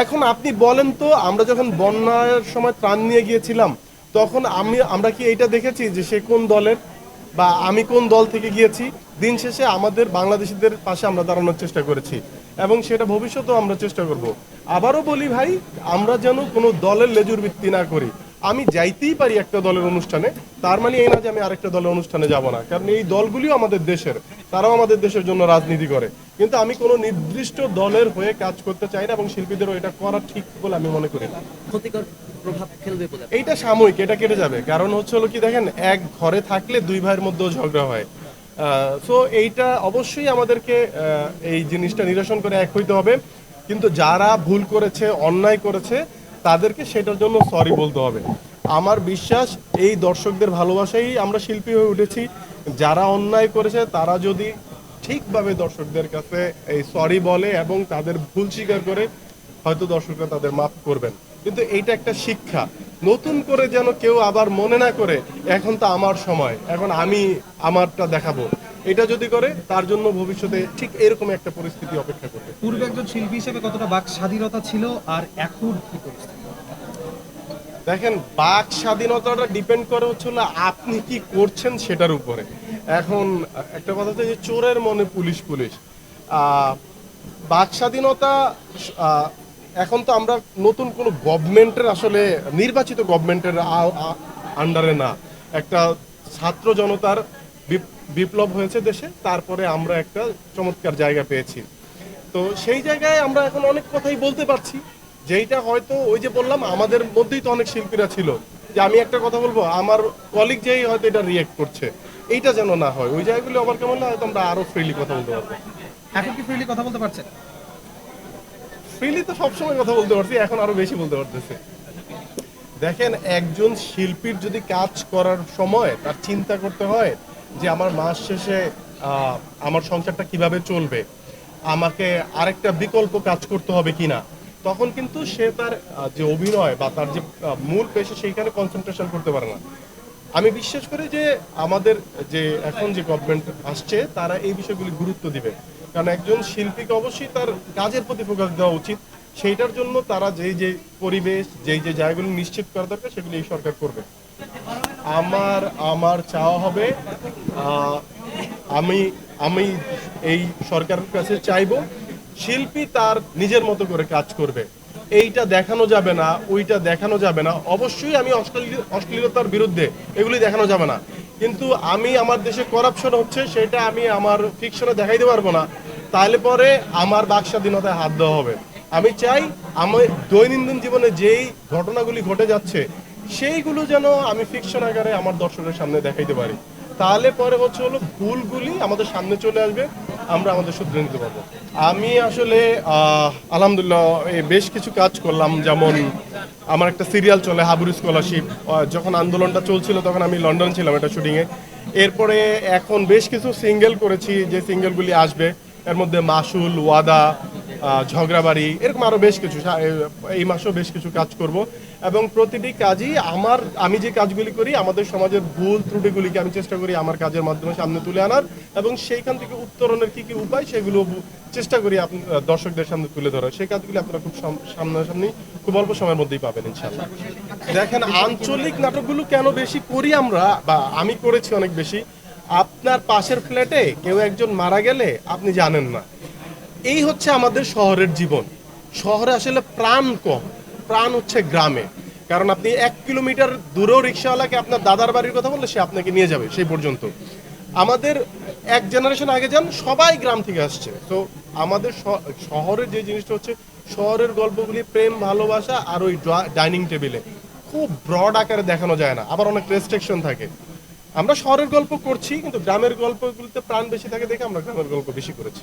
এখন আপনি বলেন তো, আমরা যখন বন্যার সময় ত্রাণ নিয়ে গিয়েছিলাম, তখন আমি, আমরা কি এইটা দেখেছি যে সে কোন দলের বা আমি কোন দল থেকে গিয়েছি? দিন শেষে আমাদের বাংলাদেশিদের পাশে আমরা দাঁড়ানোর চেষ্টা করেছি এবং সেটা ভবিষ্যতেও আমরা চেষ্টা করব। আবারও বলি ভাই, আমরা যেন কোনো দলের লেজুর ভিত্তি না করি। আমি যাইতেই পারি একটা দলের অনুষ্ঠানে, তার মানে এই না যে আমি আরেকটা দলের অনুষ্ঠানে যাব না, কারণ এই দলগুলিও আমাদের দেশের, তারাও আমাদের দেশের জন্য রাজনীতি করে। কিন্তু আমি কোনো নির্দিষ্ট দলের হয়ে কাজ করতে চাই না এবং শিল্পীদেরও এটা করা ঠিক বলে আমি মনে করি না। ক্ষতিকর প্রভাব ফেলবে বলে এইটা সাময়িক এটা কেটে যাবে। কারণ হচ্ছে হলো কি দেখেন এক ঘরে থাকলে দুই ভাইয়ের মধ্যেও ঝগড়া হয়। সো এইটা অবশ্যই আমাদেরকে এই জিনিসটা নিরসন করে এক হইতে হবে। কিন্তু যারা ভুল করেছে অন্যায় করেছে তাদেরকে সেটার জন্য সরি বলতে হবে। আমার বিশ্বাস এই দর্শকদের ভালোবাসাই আমরা শিল্পী হয়ে উঠেছি। যারা অন্যায় করেছে তারা যদি ঠিকভাবে দর্শকদের কাছে এই সরি বলে এবং তাদের ভুল স্বীকার করে হয়তো দর্শকরা তাদের মাফ করবেন। কিন্তু এইটা একটা শিক্ষা। নতুন করে যেন কেউ আবার মনে না করে, এখন তো আমার সময়, এখন আমি আমারটা দেখাবো। এটা যদি করে, তার জন্য ভবিষ্যতে ঠিক এরকম একটা পরিস্থিতি অপেক্ষা করবে। পূর্বে একজন শিল্পী হিসেবে কতটা বাক স্বাধীনতা ছিল আর এখন কি পরিস্থিতি? দেখেন, বাক স্বাধীনতাটা ডিপেন্ড করে হচ্ছে হলো আপনি কি করছেন সেটার উপরে। এখন, একটা কথা হচ্ছে যে চোরের মনে পুলিশ পুলিশ। বাক স্বাধীনতা এখন তো আমরা নতুন কোনো গভর্নমেন্টের আসলে, নির্বাচিত গভর্নমেন্টের আন্ডারে না। একটা ছাত্র জনতার বিপ- বিপ্লব হয়েছে দেশে, তারপরে আমরা একটা চমৎকার জায়গা পেয়েছি। তো সেই জায়গায় আমরা এখন অনেক কথাই বলতে পারছি। যেইটা হয়তো ওই যে বললাম আমাদের মধ্যেই তো অনেক শিল্পীরা ছিল। যে আমি একটা কথা বলব আমার কলিগ যেই হয়তো এটা রিয়েক্ট করছে এইটা যেন না হয়। ওই জায়গাগুলো আবার কেমন না হয়তো আমরা আরও ফ্রিলি কথা বলতে পারব। এখন কি ফ্রিলি কথা বলতে পারছেন? ফ্রিলি তো সবসময় কথা বলতে পারছি এখন আরও বেশি বলতে পারতেছে। দেখেন একজন শিল্পীর যদি কাজ করার সময় তার চিন্তা করতে হয় যে আমার মাস শেষে আহ, আমার সংসারটা কীভাবে চলবে আমাকে আরেকটা বিকল্প কাজ করতে হবে কিনা তখন কিন্তু সে তার যে অভিনয় বা তার যে মূল পেশা সেইখানে কনসেন্ট্রেশন করতে পারে না। আমি বিশ্বাস করি যে আমাদের যে এখন যে গভর্নমেন্ট আসছে, তারা এই বিষয়গুলি গুরুত্ব দিবে। কারণ একজন শিল্পীকে অবশ্যই তার কাজের প্রতি ফোকাস দেওয়া উচিত। সেইটার জন্য তারা যেই যে পরিবেশ, যেই যে জায়গাগুলি নিশ্চিত করা দরকার, সেগুলি এই সরকার করবে। আমার আমার চাওয়া হবে আমি আমি এই সরকারের কাছে চাইব শিল্পী তার নিজের মতো করে কাজ করবে। এইটা দেখানো যাবে না, ওইটা দেখানো যাবে না। অবশ্যই আমি অশ্লীল- অশ্লীলতার বিরুদ্ধে এগুলি দেখানো যাবে না। কিন্তু আমি আমার দেশে করাপশন হচ্ছে, সেটা আমি আমার ফিকশনে দেখাইতে পারব না। তাহলে পরে আমার বাক স্বাধীনতায় হাত দেওয়া হবে। আমি চাই আমার দৈনন্দিন জীবনে যেই ঘটনাগুলি ঘটে যাচ্ছে, সেইগুলো যেন আমি ফিকশন আকারে আমার দর্শকের সামনে দেখাইতে পারি। তাহলে পরে হচ্ছে হলো ভুলগুলি আমাদের সামনে চলে আসবে। আমরা আমাদের শুধরে নিতে পারব। আমি আসলে আলহামদুলিল্লাহ বেশ কিছু কাজ করলাম। যেমন, আমার একটা সিরিয়াল চলে, হাবুর স্কলারশিপ। যখন আন্দোলনটা চলছিল, তখন আমি লন্ডন ছিলাম এটা শুটিংয়ে এরপরে এখন বেশ কিছু সিঙ্গেল করেছি, যে সিঙ্গেলগুলি আসবে। এর মধ্যে মাসুল, ওয়াদা ঝগড়াবাড়ি, এরকম আরও বেশ কিছু এই মাসেও বেশ কিছু কাজ করব। এবং প্রতিটি কাজই আমার, আমি যে কাজগুলি করি, আমাদের সমাজের ভুল ত্রুটিগুলিকে আমি চেষ্টা করি আমার কাজের মাধ্যমে সামনে তুলে আনার এবং সেইখান থেকে উত্তরণের কি কি উপায় সেগুলো চেষ্টা করি দর্শকদের সামনে তুলে ধরার। সেই কাজগুলি আপনারা খুব সামনাসামনি খুব অল্প সময়ের মধ্যেই পাবেন ইনশাল্লাহ দেখেন, আঞ্চলিক নাটকগুলো কেন বেশি করি আমরা, বা আমি করেছি অনেক বেশি, আপনার পাশের ফ্ল্যাটে কেউ একজন মারা গেলে আপনি জানেন না। এই হচ্ছে আমাদের শহরের জীবন। শহরে আসলে প্রাণ কম। প্রাণ হচ্ছে গ্রামে। কারণ আপনি এক কিলোমিটার দূরেও রিক্সাওয়ালাকে আপনার দাদার বাড়ির কথা বললে সে আপনাকে নিয়ে যাবে সেই পর্যন্ত। আমাদের এক জেনারেশন আগে যান, সবাই গ্রাম থেকে আসছে। তো আমাদের শহরের যে জিনিসটা হচ্ছে, শহরের গল্পগুলি, প্রেম, ভালোবাসা আর ওই ডাইনিং টেবিলে। খুব ব্রড আকারে দেখানো যায় না, আবার অনেক রেস্ট্রিকশন থাকে। আমরা শহরের গল্প করছি, কিন্তু গ্রামের গল্পগুলিতে প্রাণ বেশি থাকে দেখে আমরা গ্রামের গল্প বেশি করেছি।